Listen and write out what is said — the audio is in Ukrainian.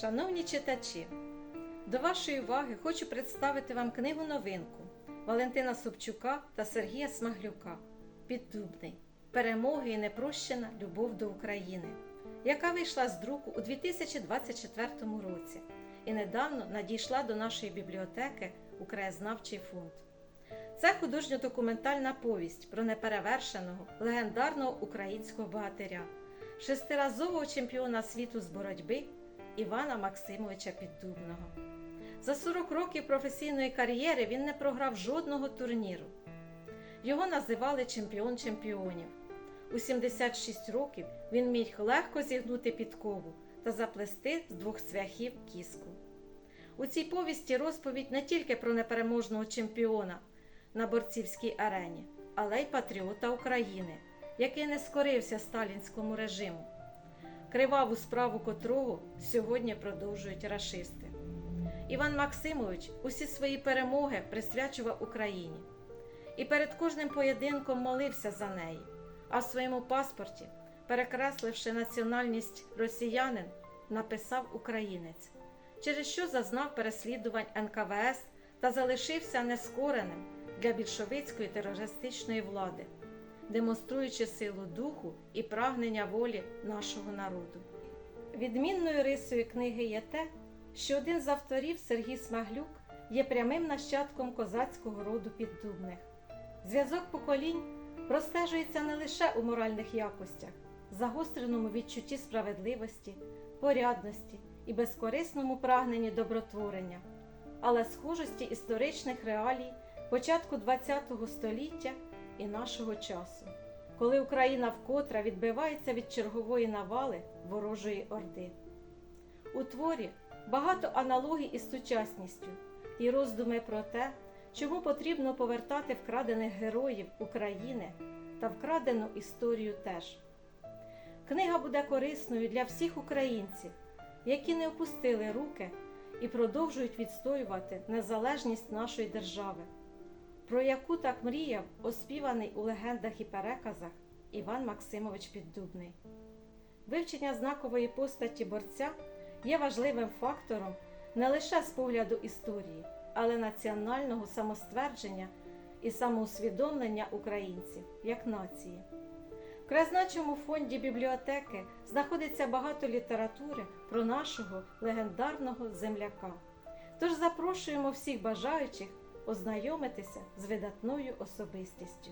Шановні читачі, до вашої уваги хочу представити вам книгу новинку Валентина Собчука та Сергія Смаглюка Піддубний Перемоги і непрощена любов до України, яка вийшла з друку у 2024 році і недавно надійшла до нашої бібліотеки у краєзнавчий фонд. Це художньо-документальна повість про неперевершеного легендарного українського богатиря, шестиразового чемпіона світу з боротьби Івана Максимовича Піддубного. За 40 років професійної кар'єри він не програв жодного турніру. Його називали чемпіон чемпіонів. У 76 років він міг легко зігнути підкову та заплести з двох цвяхів кіску. У цій повісті розповідь не тільки про непереможного чемпіона на борцівській арені, але й патріота України, який не скорився сталінському режиму, криваву справу котрого сьогодні продовжують рашисти. Іван Максимович усі свої перемоги присвячував Україні і перед кожним поєдинком молився за неї, а в своєму паспорті, перекресливши національність росіянин, написав українець, через що зазнав переслідувань НКВС та залишився нескореним для більшовицької терористичної влади, демонструючи силу духу і прагнення волі нашого народу. Відмінною рисою книги є те, що один з авторів Сергій Смаглюк є прямим нащадком козацького роду піддубних. Зв'язок поколінь простежується не лише у моральних якостях, загостреному відчутті справедливості, порядності і безкорисному прагненні добротворення, але схожості історичних реалій початку ХХ століття і нашого часу, коли Україна вкотре відбивається від чергової навали ворожої орди. У творі багато аналогій із сучасністю і роздуми про те, чому потрібно повертати вкрадених героїв України та вкрадену історію теж. Книга буде корисною для всіх українців, які не опустили руки і продовжують відстоювати незалежність нашої держави, про яку так мріяв оспіваний у легендах і переказах Іван Максимович Піддубний. Вивчення знакової постаті борця є важливим фактором не лише з погляду історії, але національного самоствердження і самоусвідомлення українців як нації. В краєзнавчому фонді бібліотеки знаходиться багато літератури про нашого легендарного земляка. Тож запрошуємо всіх бажаючих ознайомитися з видатною особистістю.